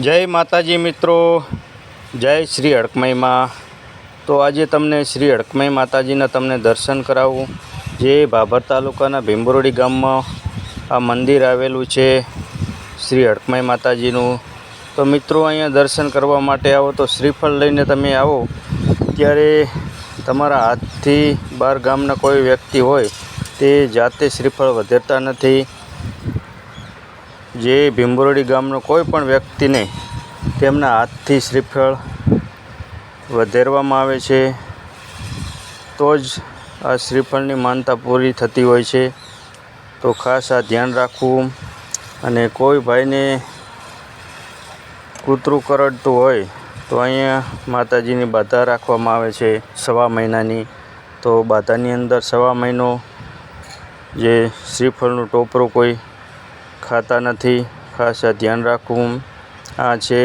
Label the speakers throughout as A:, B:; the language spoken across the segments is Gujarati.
A: જય માતાજી મિત્રો, જય શ્રી હડકમઈમાં તો આજે તમને શ્રી હડકમઈ માતાજીના તમને દર્શન કરાવું, જે ભાભર તાલુકાના ભીંબરોડી ગામમાં આ મંદિર આવેલું છે, શ્રી હડકમઈ માતાજીનું. તો મિત્રો, અહીંયા દર્શન કરવા માટે આવો તો શ્રીફળ લઈને તમે આવો. ત્યારે તમારા હાથથી બહાર ગામના કોઈ વ્યક્તિ હોય, તે જાતે શ્રીફળ વધેરતા નથી. જે ભીમબરોડી ગામનો કોઈ પણ વ્યક્તિને તેમના હાથથી શ્રીફળ વધેરવામાં આવે છે. તો જ આ શ્રીફળની માનતા પૂરી થતી હોય છે. તો ખાસ આ ધ્યાન રાખવું અને કોઈ ભાઈને કૂતરું કરડતું હોય, તો અહીંયા માતાજીની બાધા રાખવામાં આવે છે સવા મહિનાની. તો બાધાની અંદર સવા મહિનો જે શ્રીફળનું ટોપરું કોઈ ખાતા નથી. ખાસ આ ધ્યાન રાખવું. આ છે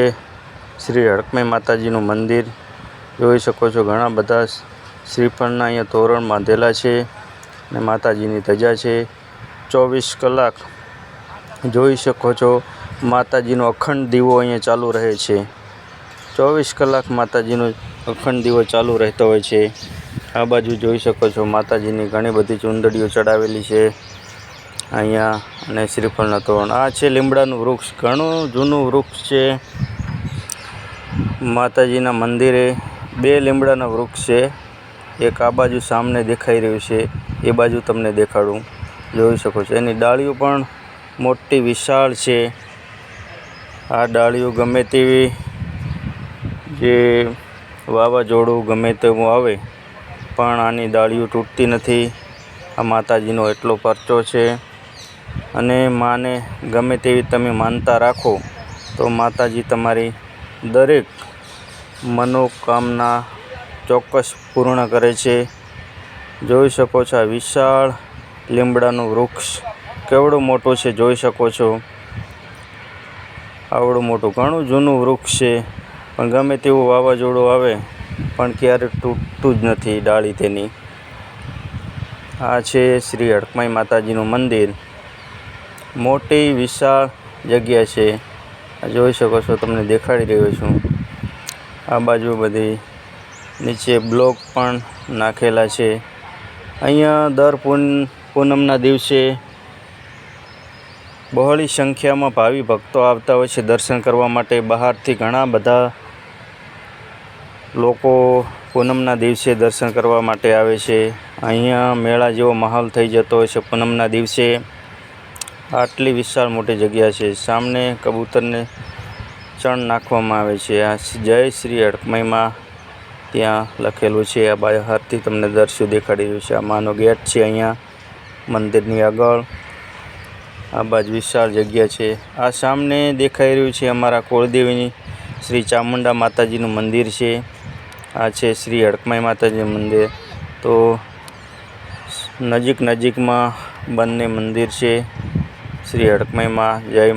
A: શ્રી હડકમઈ માતાજીનું મંદિર. જોઈ શકો છો ઘણા બધા શ્રીફળના અહીંયા તોરણ બાંધેલા છે અને માતાજીની ધજા છે. ચોવીસ કલાક જોઈ શકો છો માતાજીનો અખંડ દીવો અહીંયા ચાલુ રહે છે. ચોવીસ કલાક માતાજીનો અખંડ દીવો ચાલુ રહેતો હોય છે. આ બાજુ જોઈ શકો છો માતાજીની ઘણી બધી ચુંદડીઓ ચડાવેલી છે. અહીંયા અને શ્રીફળના તોરણ. આ છે લીમડાનું વૃક્ષ. ઘણું જૂનું વૃક્ષ છે. માતાજીના મંદિરે બે લીમડાના વૃક્ષ છે. એક આ બાજુ સામને દેખાઈ રહ્યું છે. એ બાજુ તમને દેખાડું. જોઈ શકો છો. એની ડાળીઓ પણ મોટી વિશાળ છે. આ ડાળીઓ ગમે તેવી જે વાવાઝોડું ગમે તેવું આવે, પણ આની ડાળીઓ તૂટતી નથી. આ માતાજીનો એટલો પરચો છે. અને માને ગમે તેવી તમે માનતા રાખો, તો માતાજી તમારી દરેક મનોકામના ચોક્કસ પૂર્ણ કરે છે. જોઈ શકો છો આ વિશાળ લીમડાનું વૃક્ષ. કેવડું મોટું છે જોઈ શકો છો. આવડું મોટું, ઘણું જૂનું વૃક્ષ છે. પણ ગમે તેવું વાવાઝોડું આવે, પણ ક્યારેક તૂટતું જ નથી ડાળી તેની. આ છે શ્રી હડકમાઈ માતાજીનું મંદિર. મોટી, વિશાળ જગ્યા છે. આ જોઈ શકો છો, તમને દેખાડી રહ્યો છું. આ બાજુ બધી નીચે બ્લોક પણ નાખેલા છે. અહીંયા દર પૂન, પૂનમના દિવસે બહોળી સંખ્યામાં ભાવિ ભક્તો આવતા હોય છે દર્શન કરવા માટે. બહારથી ઘણા બધા લોકો પૂનમના દિવસે દર્શન કરવા માટે આવે છે. અહીંયા મેળા જેવો માહોલ થઈ જતો હોય છે પૂનમના દિવસે. આટલી વિશાળ મોટી જગ્યા છે. સામને કબૂતરને ચણ નાખવામાં આવે છે. આ જય શ્રી હડકમઈમાં ત્યાં લખેલું છે. આ બહારથી તમને દર્શ્યો દેખાડી રહ્યું છે. આ માનો ગેટ છે અહીંયા, મંદિરની આગળ. આ બાજુ વિશાળ જગ્યા છે. આ સામને દેખાઈ રહ્યું છે અમારા કુળદેવીની શ્રી ચામુંડા માતાજીનું મંદિર છે. આ છે શ્રી હડકમાઈ માતાજીનું મંદિર. તો નજીક નજીકમાં બંને મંદિર છે. શ્રી હડકમાઈમાં જય